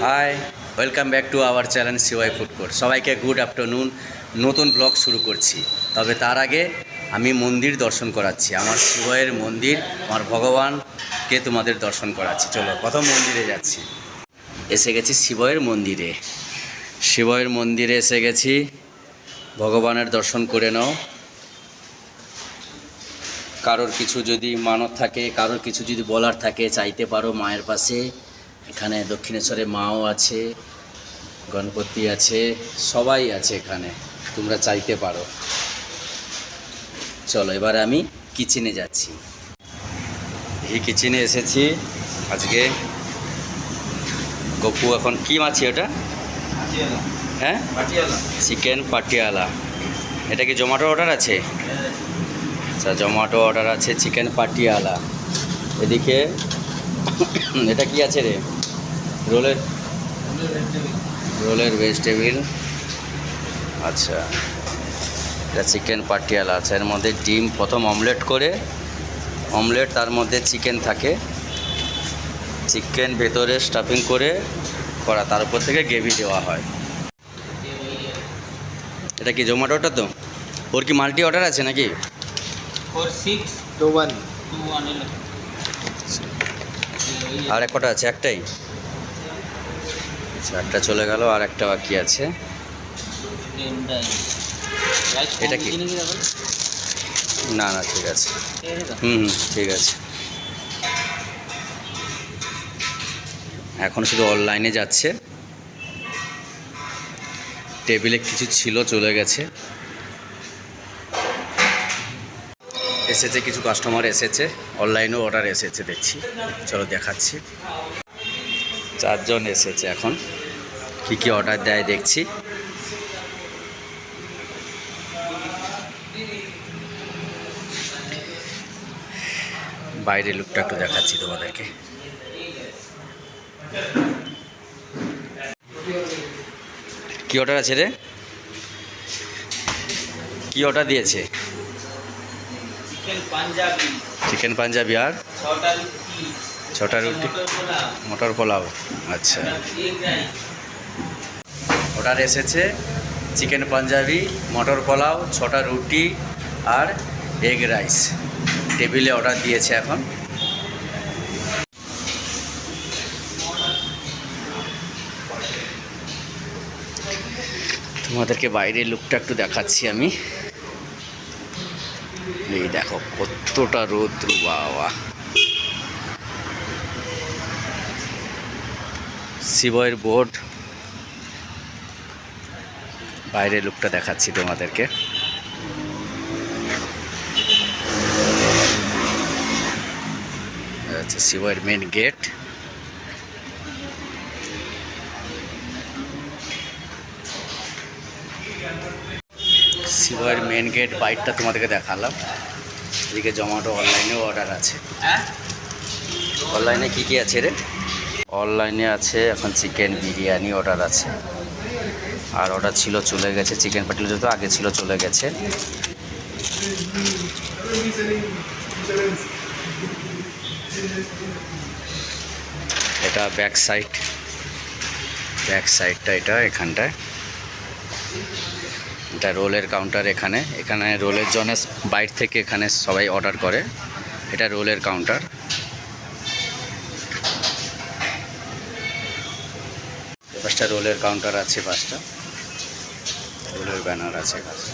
Hi welcome back to our channel CY food court সবাইকে good afternoon নতুন blog শুরু করছি। তবে তার আগে আমি মন্দির দর্শন করাচ্ছি। আমার শিবয়ের মন্দির, আমার ভগবানকে তোমাদের দর্শন করাচ্ছি। চলো, প্রথম মন্দিরে যাচ্ছি। এসে গেছি শিবয়ের মন্দিরে। শিবয়ের মন্দিরে এসে গেছি। ভগবানের দর্শন করে নাও। কারোর কিছু যদি মানত থাকে, কারোর কিছু যদি বলার থাকে, চাইতে পারো মায়ের পাশে। এখানে দক্ষিণেশ্বরে মাও আছে গণপতি আছে সবাই আছে এখানে। তোমরা চাইতে পারো। চলো এবার আমি কিচেনে যাচ্ছি। এই কিচেনে এসেছি। আজকে গপু এখন কি মাছি ওটা? হ্যাঁ? চিকেন পাটিয়ালা। এটা কি জোম্যাটো অর্ডার আছে? আচ্ছা জোম্যাটো অর্ডার আছে চিকেন পাটিয়ালা। এদিকে এটা কি আছে রে? রোলের? রোলের ভেজিটেবিল আচ্ছা। এটা চিকেন পাটিয়ালা। আছে এর মধ্যে ডিম প্রথম অমলেট করে। অমলেট তার মধ্যে চিকেন থাকে। চিকেন ভেতরে স্টাফিং করে করা। তার উপর থেকে গ্রেভি দেওয়া হয়। এটা কি জোম্যাটো অর্ডার তো? ওর কি মাল্টি অর্ডার আছে নাকি? আচ্ছা। আর এক কটা আছে? একটাই? আচ্ছা একটা চলে গেল আর একটা বাকি আছে। এটা কি? না না, ঠিক আছে। হুম হুম, ঠিক আছে। এখন শুধু অনলাইনে যাচ্ছে। টেবিলে কিছু ছিল, চলে গেছে। এসেছে কিছু কাস্টমার এসেছে। অনলাইনেও অর্ডার এসেছে, দেখছি। চলো দেখাচ্ছি। চারজন এসেছে এখন। কি কি অর্ডার দেয় দেখছি। বাইরে লুকটা একটু দেখাচ্ছি তোমাদেরকে। কি অর্ডার আছে রে? কি অর্ডার দিয়েছে? চিকেন পাঞ্জাবি আর? ছটা রুটি? মটর পোলাও। আচ্ছা। অর্ডার এসেছে চিকেন পাঞ্জাবি, মটর পোলাও, ছটা রুটি আর এগ রাইস। টেবিলে অর্ডার দিয়েছে এখন। তোমাদেরকে বাইরের লুকটা একটু দেখাচ্ছি আমি। এই দেখো, কতটা রোদ বাবা। শিবয়ের বোর্ড। বাইরের লুকটা দেখাচ্ছি তোমাদেরকে। হচ্ছে শিবয়ের মেন গেট শিবয়ের মেন গেট বাইকটা তোমাদেরকে দেখালাম। এদিকে জমাটো অনলাইনেও অর্ডার আছে। হ্যাঁ? অনলাইনে কি কি আছে রে? অনলাইনে আছে, এখন চিকেন বিরিয়ানি অর্ডার আছে। আর অর্ডার ছিল, চলে গেছে, চিকেন পাটিল যত আগে ছিল, চলে গেছে। এটা ব্যাক সাইড ব্যাক সাইডটা এটা, এখানটায়। এটা রোলের কাউন্টার এখানে। এখানে রোলের জন্য বাইর থেকে এখানে সবাই অর্ডার করে। এটা রোলের কাউন্টার পাঁচটা রোলের কাউন্টার আছে পাঁচটা। রোলের ব্যানার আছে কাছে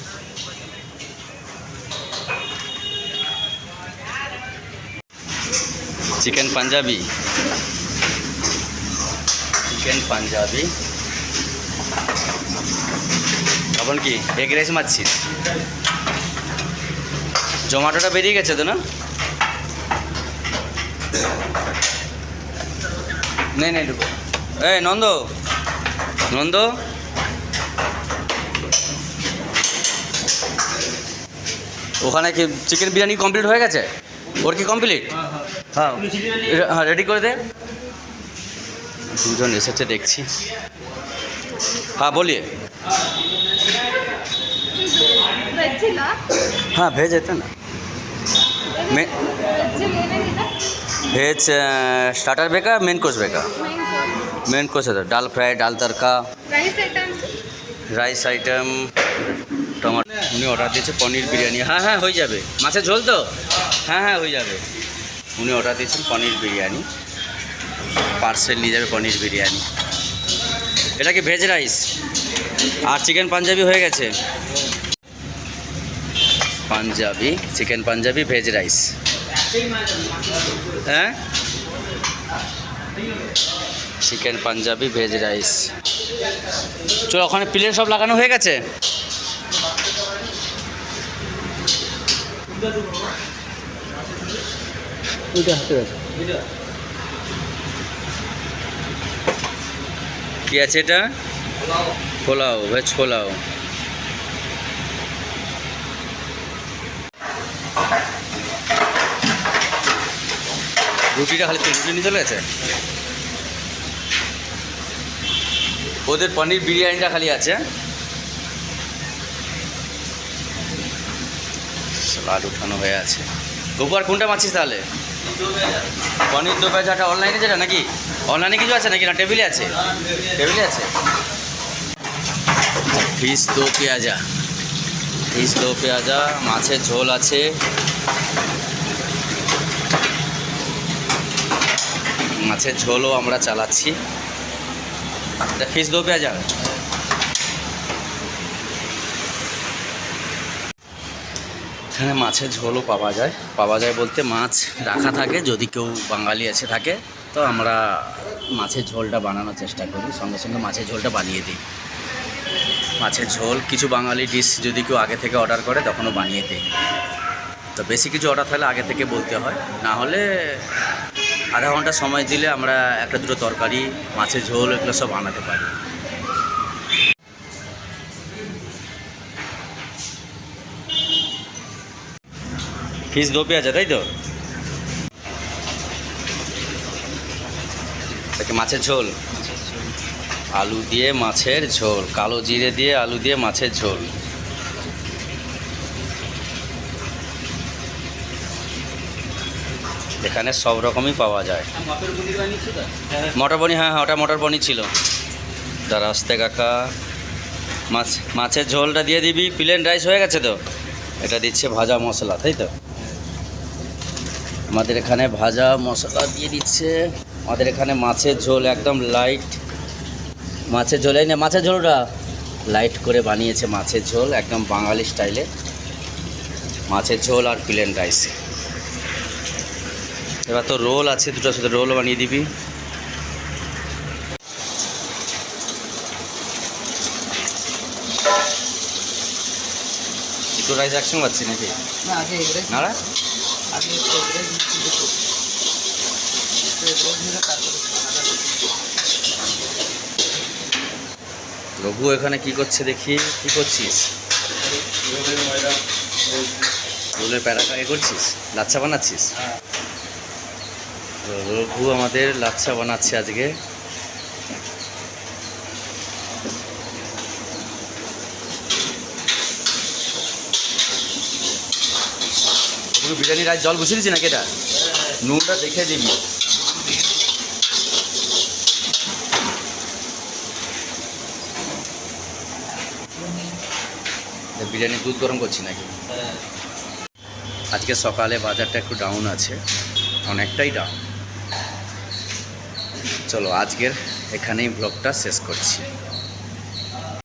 চিকেন পাঞ্জাবি চিকেন পাঞ্জাবি তখন কি এগ রাইস মারছিস জোম্যাটোটা বেরিয়ে গেছে তো না? নেই নেই, ঢুকো। এই, নন্দ। নন্দ। ওখানে কি চিকেন বিরিয়ানি কমপ্লিট হয়ে গেছে? ওর কি কমপ্লিট হ্যাঁ। হ্যাঁ রেডি করে দে। দুজন এসেছে দেখছি। হ্যাঁ বলিয়ে। হ্যাঁ ভেজ এটা না। ভেজ স্টার্টার বেকা মেন কোর্স বেকা মেন কোর্স এটা ডাল ফ্রাই ডাল তরকা রাইস আইটেম টমাটো উনি অর্ডার দিয়েছে পনির বিরিয়ানি। হ্যাঁ হ্যাঁ হয়ে যাবে। মাছের ঝোল তো? হ্যাঁ হ্যাঁ হয়ে যাবে। উনি অর্ডার দিয়েছেন পনির বিরিয়ানি। পার্সেল নিয়ে যাবে পনির বিরিয়ানি। এটা কি ভেজ রাইস আর চিকেন পাঞ্জাবি হয়ে গেছে? Punjabi chicken Punjabi veg rice হ্যাঁ? চিকেন পাঞ্জাবি ভেজ রাইস চলো ওখানে প্লেট সব লাগানো হয়ে গেছে? কি আছে এটা? পোলাও। ভেজ পোলাও। রুটিটা খালি তো রুটি নিয়ে চলে গেছে? ওদের পনির বিরিয়ানিটা খালি আছে। উঠানো হয়ে আছে। গপু, আর কোনটা মাছিস তাহলে? পনির দো পেঁচাটা অনলাইনে যেটা নাকি? অনলাইনে কিছু আছে নাকি? না টেবিলে আছে? টেবিলে আছে? ফিস দো পেঁয়াজা। ফিস দো পেঁয়াজা, মাছের ঝোল আছে। মাছের ঝোলও আমরা চালাচ্ছি। ফিস দো পেঁয়াজা এখানে মাছের ঝোলও পাওয়া যায়। পাওয়া যায় বলতে মাছ রাখা থাকে, যদি কেউ বাঙালি এসে থাকে, তো আমরা মাছের ঝোলটা বানানোর চেষ্টা করি, সঙ্গে সঙ্গে মাছের ঝোলটা বানিয়ে দিই। মাছের ঝোল, কিছু বাঙালি ডিশ যদি কেউ আগে থেকে অর্ডার করে, তখনও বানিয়ে দিই। তো বেশি কিছু অর্ডার থাকলে আগে থেকে বলতে হয়, না হলে আধা ঘণ্টা সময় দিলে আমরা একটা দুটো তরকারি মাছের ঝোল এগুলো সব বানাতে পারি। ফিস দো পেঁয়াজা তাই তো? মাছের ঝোল। আলু দিয়ে মাছের ঝোল কালো জিরে দিয়ে আলু দিয়ে মাছের ঝোল। এখানে সব রকমই পাওয়া যায়। মটর হ্যাঁ হ্যাঁ ওটা মটর ছিল। তার আসতে কাকা। মাছ, মাছের ঝোলটা দিয়ে দিবি। প্লেন রাইস হয়ে গেছে তো? এটা দিচ্ছে ভাজা মশলা, তাই তো? আমাদের এখানে ভাজা মশলা দিয়ে দিচ্ছে। আমাদের এখানে মাছের ঝোল একদম লাইট মাছের ঝোল না মাছের ঝোলটা। লাইট করে বানিয়েছে মাছের ঝোল, একদম বাঙালি স্টাইলে মাছের ঝোল আর প্লেন রাইস এবার তো রোল আছে দুটোর সাথে রোলও বানিয়ে দিবি। দুটো রাইস একসঙ্গে পাচ্ছি নাকি? না রঘু এখানে কি করছে দেখি কি করছিস? রোলের প্যারাটা এ করছিস? লাচ্ছা বানাচ্ছিস? তো রঘু আমাদের লাচ্ছা বানাচ্ছে আজকে। রঘু বিরিয়ানি রাইস জল বসিয়ে দিচ্ছি নাকি এটা? নুনটা দেখে দিবি। বিরিয়ানি দুধ গরম করছি নাকি? আজকে সকালে বাজারটা একটু ডাউন আছে অনেকটাই ডাউন চলো আজকের এখানেই ব্লগটা শেষ করছি।